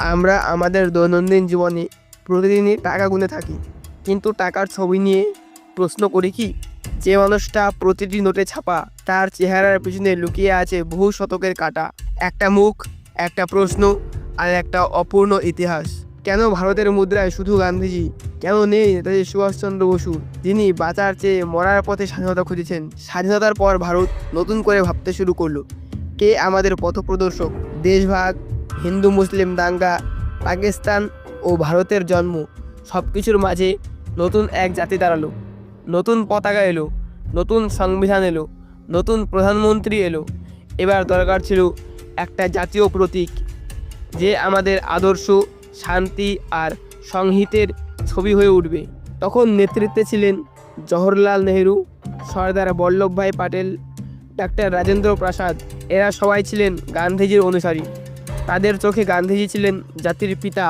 আমরা আমাদের দৈনন্দিন জীবনে প্রতিদিনই টাকা গুনে থাকি। কিন্তু টাকার ছবি নিয়ে প্রশ্ন করি কি? যে মানুষটা প্রতিটি নোটে ছাপা তার চেহারার পিছনে লুকিয়ে আছে বহু শতকের কাটা। একটা মুখ, একটা প্রশ্ন আর একটা অপূর্ণ ইতিহাস। কেন ভারতের মুদ্রায় শুধু গান্ধীজি, কেন নেই নেতাজি সুভাষচন্দ্র বসু, যিনি বাঁচার চেয়ে মরার পথে স্বাধীনতা খুঁজেছেন? স্বাধীনতার পর ভারত নতুন করে ভাবতে শুরু করল। কে আমাদের পথপ্রদর্শক? দেশভাগ হিন্দু, মুসলিম, দাঙ্গা, পাকিস্তান ও ভারতের জন্ম সব কিছুর মাঝে নতুন এক জাতি দাঁড়াল। নতুন পতাকা এলো, নতুন সংবিধান এলো, নতুন প্রধানমন্ত্রী এলো। এবার দরকার ছিল একটা জাতীয় প্রতীক, যে আমাদের আদর্শ, শান্তি আর সংহিতের ছবি হয়ে উঠবে। তখন নেতৃত্বে ছিলেন জওহরলাল নেহেরু, সর্দার বল্লভভাই পাটেল, ডাক্তার রাজেন্দ্র প্রসাদ। এরা সবাই ছিলেন গান্ধীজির অনুসারী। তাদের চোখে গান্ধীজি ছিলেন জাতির পিতা।